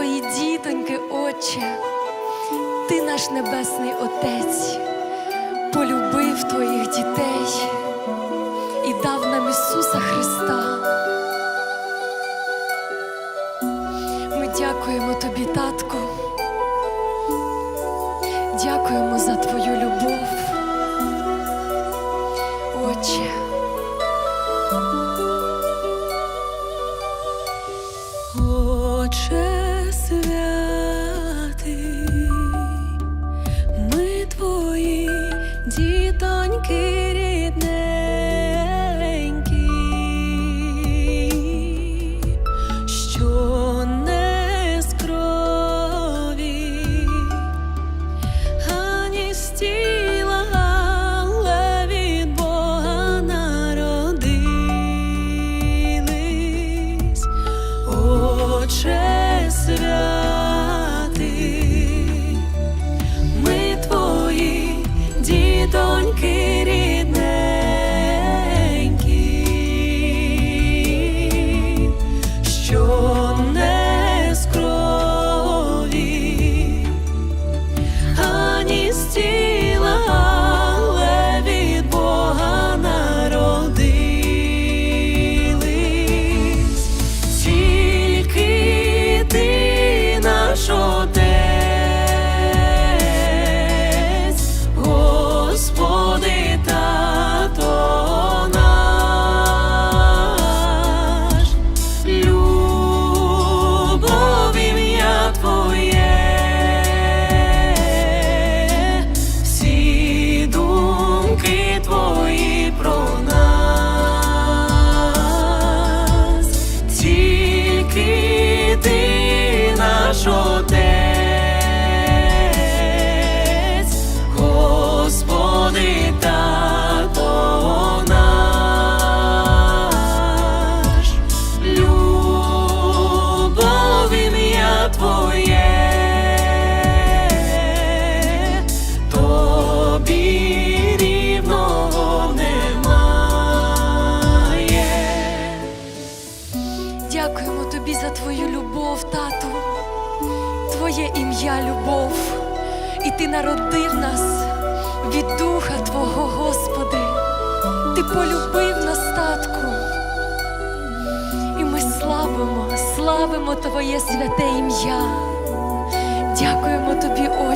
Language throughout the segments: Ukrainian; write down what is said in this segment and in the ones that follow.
твої дітоньки, Отче. Ти наш небесний Отець, полюбив твоїх дітей і дав нам Ісуса Христа. Ми дякуємо тобі, татку. Дякуємо за твою любов. Отче. Дітоньки любов, тату, твоє ім'я любов, і ти народив нас від духа Твого, Господи. Ти полюбив нас, татку. І ми славимо, славимо Твоє святе ім'я. Дякуємо тобі, Отче,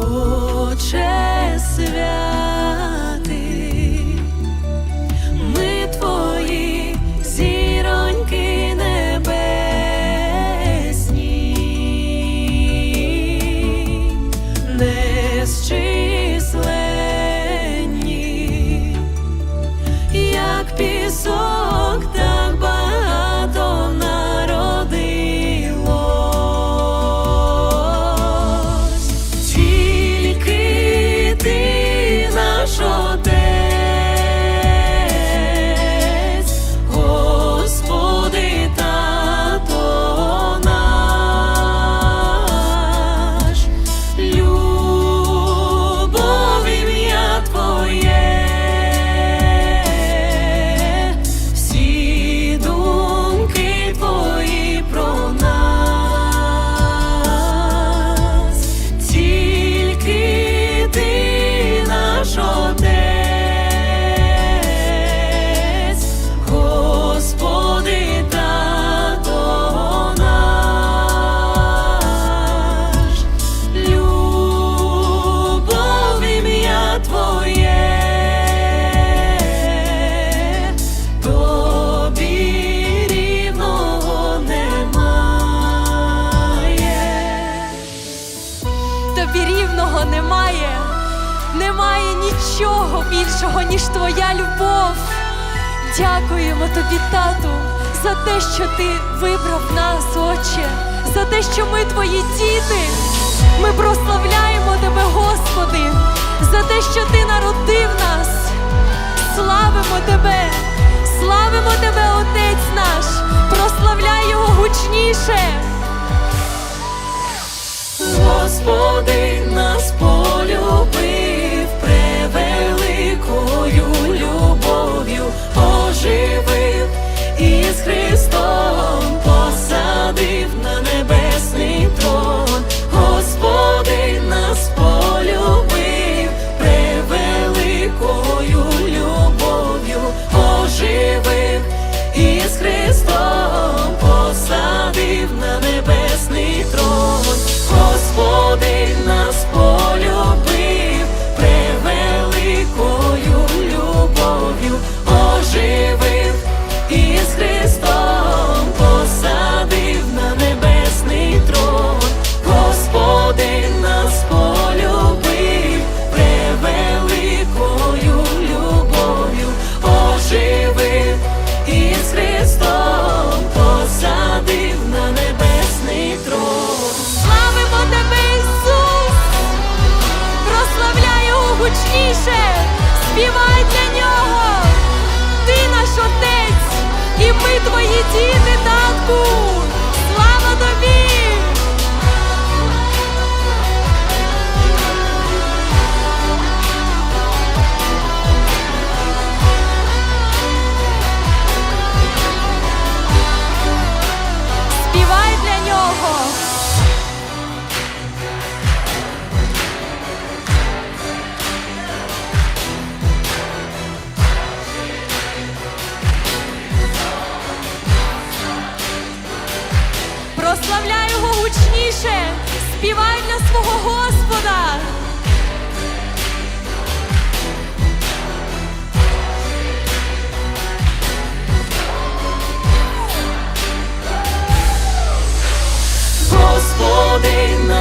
Отче свят. Більшого, ніж твоя любов. Дякуємо тобі, тату, за те, що ти вибрав нас, Отче, за те, що ми твої діти. Ми прославляємо тебе, Господи, за те, що ти народив нас. Славимо тебе, славимо тебе, Отець наш, прославляй його гучніше. Господи твої діти, татку!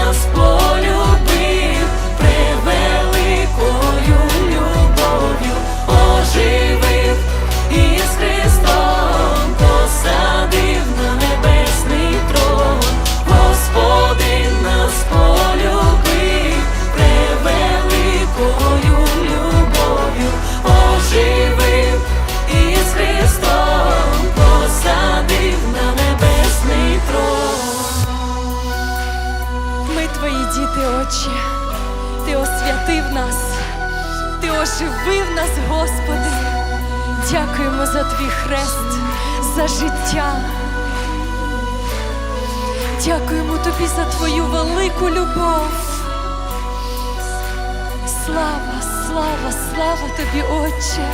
Господи освятив нас, ти оживив нас, Господи. Дякуємо за твій хрест, за життя. Дякуємо тобі за твою велику любов. Слава, слава, слава тобі, Отче.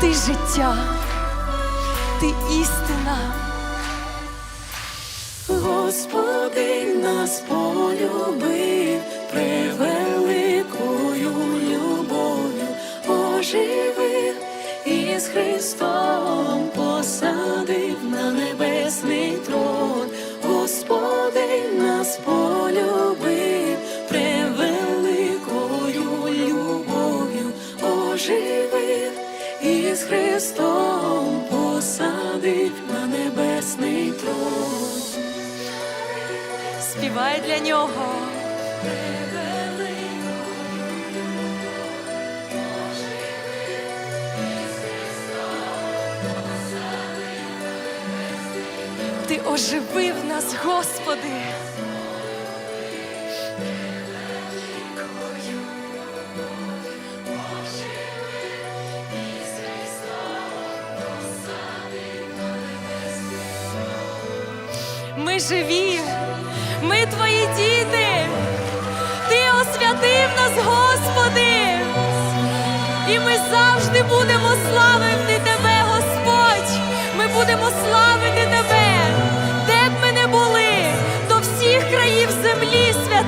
Ти життя, ти істина. Господи нас полюбив превеликою Христом посадив на небесний трон. Господи нас полюбив превеликою любов'ю, оживив і з Христом посадив на небесний трон. Співай для нього. Ти оживив нас, Господи. Ми живі, ми твої діти. Ти освятив нас, Господи. І ми завжди будемо славити Тебе, Господь. Ми будемо славити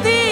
Тебе,